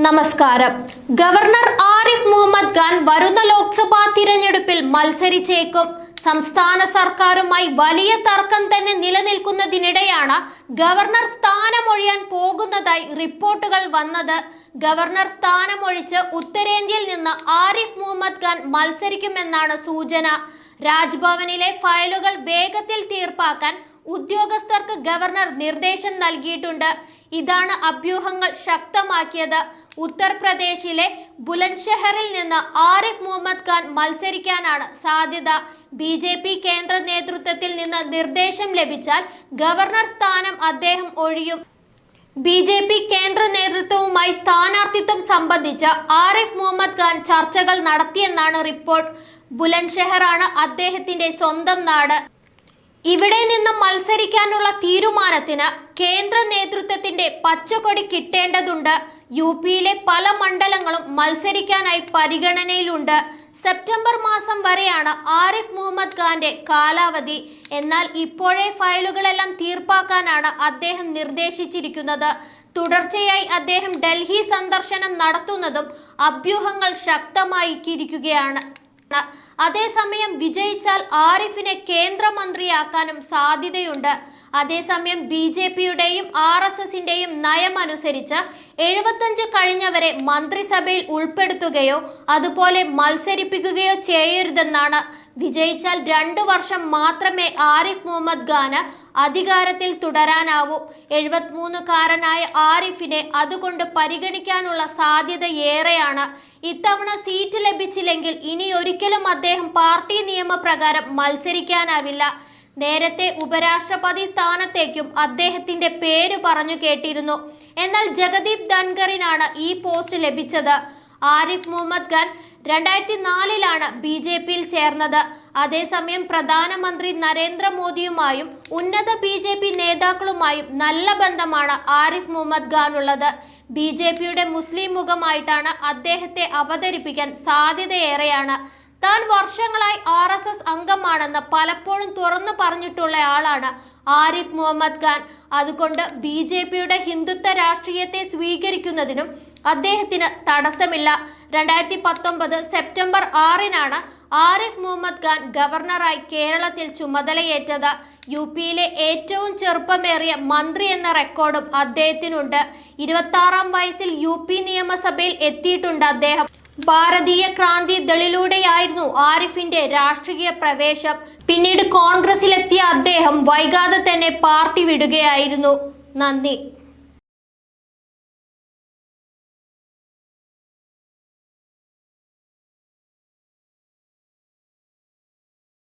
നമസ്കാരം. ഗവർണർ ആരിഫ് മുഹമ്മദ് ഖാൻ വരുന്ന ലോക്സഭാ തിരഞ്ഞെടുപ്പിൽ മത്സരിച്ചേക്കും. സംസ്ഥാന സർക്കാരുമായി വലിയ തർക്കം തന്നെ നിലനിൽക്കുന്നതിനിടെയാണ് ഗവർണർ സ്ഥാനമൊഴിയാൻ പോകുന്നതായി റിപ്പോർട്ടുകൾ വന്നത്. ഗവർണർ സ്ഥാനമൊഴിച്ച് ഉത്തരേന്ത്യയിൽ നിന്ന് ആരിഫ് മുഹമ്മദ് ഖാൻ മത്സരിക്കുമെന്നാണ് സൂചന. രാജ്ഭവനിലെ ഫയലുകൾ വേഗത്തിൽ തീർപ്പാക്കാൻ ഉദ്യോഗസ്ഥർക്ക് ഗവർണർ നിർദ്ദേശം നൽകിയിട്ടുണ്ട്. ഇതാണ് അഭ്യൂഹങ്ങൾ ശക്തമാക്കിയത്. ഉത്തർപ്രദേശിലെ ബുലൻഷഹറിൽ നിന്ന് ആരിഫ് മുഹമ്മദ് ഖാൻ മത്സരിക്കാനാണ് സാധ്യത. ബി ജെ പി കേന്ദ്ര നേതൃത്വത്തിൽ നിന്ന് നിർദ്ദേശം ലഭിച്ചാൽ ഗവർണർ സ്ഥാനം അദ്ദേഹം ഒഴിയും. ബി ജെ പി കേന്ദ്ര നേതൃത്വവുമായി സ്ഥാനാർത്ഥിത്വം സംബന്ധിച്ച ആരിഫ് മുഹമ്മദ് ഖാൻ ചർച്ചകൾ നടത്തിയെന്നാണ് റിപ്പോർട്ട്. ബുലൻഷെഹറാണ് അദ്ദേഹത്തിന്റെ സ്വന്തം നാട്. ഇവിടെ നിന്ന് മത്സരിക്കാനുള്ള തീരുമാനത്തിന് കേന്ദ്ര നേതൃത്വത്തിന്റെ പച്ചക്കൊടി കിട്ടേണ്ടതുണ്ട്. യു പിയിലെ പല മണ്ഡലങ്ങളും മത്സരിക്കാനായി പരിഗണനയിലുണ്ട്. സെപ്റ്റംബർ മാസം വരെയാണ് ആരിഫ് മുഹമ്മദ് ഖാന്റെ കാലാവധി. എന്നാൽ ഇപ്പോഴേ ഫയലുകളെല്ലാം തീർപ്പാക്കാനാണ് അദ്ദേഹം നിർദ്ദേശിച്ചിരിക്കുന്നത്. തുടർച്ചയായി അദ്ദേഹം ഡൽഹി സന്ദർശനം നടത്തുന്നതും അഭ്യൂഹങ്ങൾ ശക്തമാക്കിയിരിക്കുകയാണ്. അതേസമയം വിജയിച്ചാൽ ആരിഫിനെ കേന്ദ്രമന്ത്രിയാക്കാനും സാധ്യതയുണ്ട്. അതേസമയം ബി ജെ പിയുടെയും ആർ എസ് എസിന്റെയും നയമനുസരിച്ച് എഴുപത്തഞ്ച് കഴിഞ്ഞവരെ മന്ത്രിസഭയിൽ ഉൾപ്പെടുത്തുകയോ അതുപോലെ മത്സരിപ്പിക്കുകയോ ചെയ്യരുതെന്നാണ്. വിജയിച്ചാൽ രണ്ടു വർഷം മാത്രമേ ആരിഫ് മുഹമ്മദ് ഖാന് അധികാരത്തിൽ തുടരാനാവൂ. എഴുപത്തിമൂന്നുകാരനായ ആരിഫിനെ അതുകൊണ്ട് പരിഗണിക്കാനുള്ള സാധ്യത ഏറെയാണ്. ഇത്തവണ സീറ്റ് ലഭിച്ചില്ലെങ്കിൽ ഇനി ഒരിക്കലും അദ്ദേഹം പാർട്ടി നിയമപ്രകാരം മത്സരിക്കാനാവില്ല. നേരത്തെ ഉപരാഷ്ട്രപതി സ്ഥാനത്തേക്കും അദ്ദേഹത്തിന്റെ പേര് പറഞ്ഞു കേട്ടിരുന്നു. എന്നാൽ ജഗദീപ് ധൻഖറിനാണ് ഈ പോസ്റ്റ് ലഭിച്ചത്. ആരിഫ് മുഹമ്മദ് ഖാൻ രണ്ടായിരത്തി നാലിലാണ് ബി ജെ പിയിൽ ചേർന്നത്. അതേസമയം പ്രധാനമന്ത്രി നരേന്ദ്രമോദിയുമായും ഉന്നത ബി ജെ പി നേതാക്കളുമായും നല്ല ബന്ധമാണ് ആരിഫ് മുഹമ്മദ് ഖാൻ ഉള്ളത്. ബി ജെ പിയുടെ മുസ്ലിം മുഖമായിട്ടാണ് അദ്ദേഹത്തെ അവതരിപ്പിക്കാൻ സാധ്യതയേറെയാണ്. താൻ വർഷങ്ങളായി ആർ എസ് എസ് അംഗമാണെന്ന് പലപ്പോഴും തുറന്നു പറഞ്ഞിട്ടുള്ള ആളാണ് ആരിഫ് മുഹമ്മദ് ഖാൻ. അതുകൊണ്ട് ബി ജെ പിയുടെ ഹിന്ദുത്വ രാഷ്ട്രീയത്തെ സ്വീകരിക്കുന്നതിനും അദ്ദേഹത്തിന് തടസ്സമില്ല. രണ്ടായിരത്തി പത്തൊമ്പത് സെപ്റ്റംബർ ആറിനാണ് ആരിഫ് മുഹമ്മദ് ഖാൻ ഗവർണറായി കേരളത്തിൽ ചുമതലയേറ്റത്. യു പിയിലെ ഏറ്റവും ചെറുപ്പമേറിയ മന്ത്രി എന്ന റെക്കോർഡും അദ്ദേഹത്തിനുണ്ട്. ഇരുപത്തി ആറാം വയസ്സിൽ യു പി നിയമസഭയിൽ എത്തിയിട്ടുണ്ട് അദ്ദേഹം. ഭാരതീയ ക്രാന്തി ദളിലൂടെയായിരുന്നു ആരിഫിന്റെ രാഷ്ട്രീയ പ്രവേശം. പിന്നീട് കോൺഗ്രസിലെത്തിയ അദ്ദേഹം വൈകാതെ തന്നെ പാർട്ടി വിടുകയായിരുന്നു. നന്ദി.